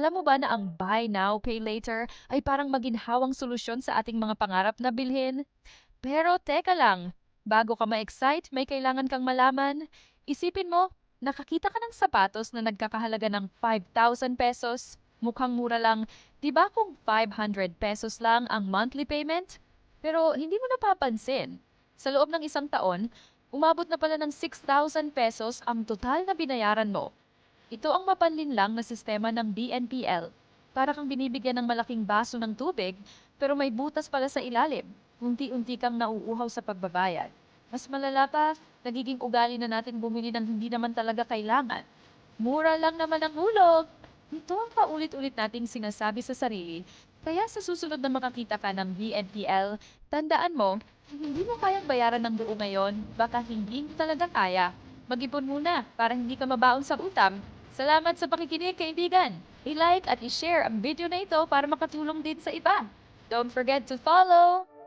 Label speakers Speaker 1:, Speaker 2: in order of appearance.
Speaker 1: Alam mo ba na ang buy now, pay later ay parang maginhawang solusyon sa ating mga pangarap na bilhin? Pero teka lang, bago ka ma-excite, may kailangan kang malaman. Isipin mo, nakakita ka ng sapatos na nagkakahalaga ng 5,000 pesos. Mukhang mura lang, di ba kung 500 pesos lang ang monthly payment? Pero hindi mo napapansin. Sa loob ng isang taon, umabot na pala ng 6,000 pesos ang total na binayaran mo. Ito ang mapanlinlang na sistema ng DNPL. Para kang binibigyan ng malaking baso ng tubig, pero may butas pala sa ilalim. Unti-unti kang nauuhaw sa pagbabayad. Mas malala pa, nagiging ugali na natin bumili ng hindi naman talaga kailangan. Mura lang naman ang hulog. Ito ang paulit-ulit nating sinasabi sa sarili. Kaya sa susunod na makakita ka ng DNPL, tandaan mo, hindi mo kayang bayaran ng buo ngayon, baka hindi mo talaga kaya. Mag-ipon muna para hindi ka mabaon sa utang. Salamat sa pakikinig, kaibigan. I-like at i-share ang video na ito para makatulong din sa iba. Don't forget to follow!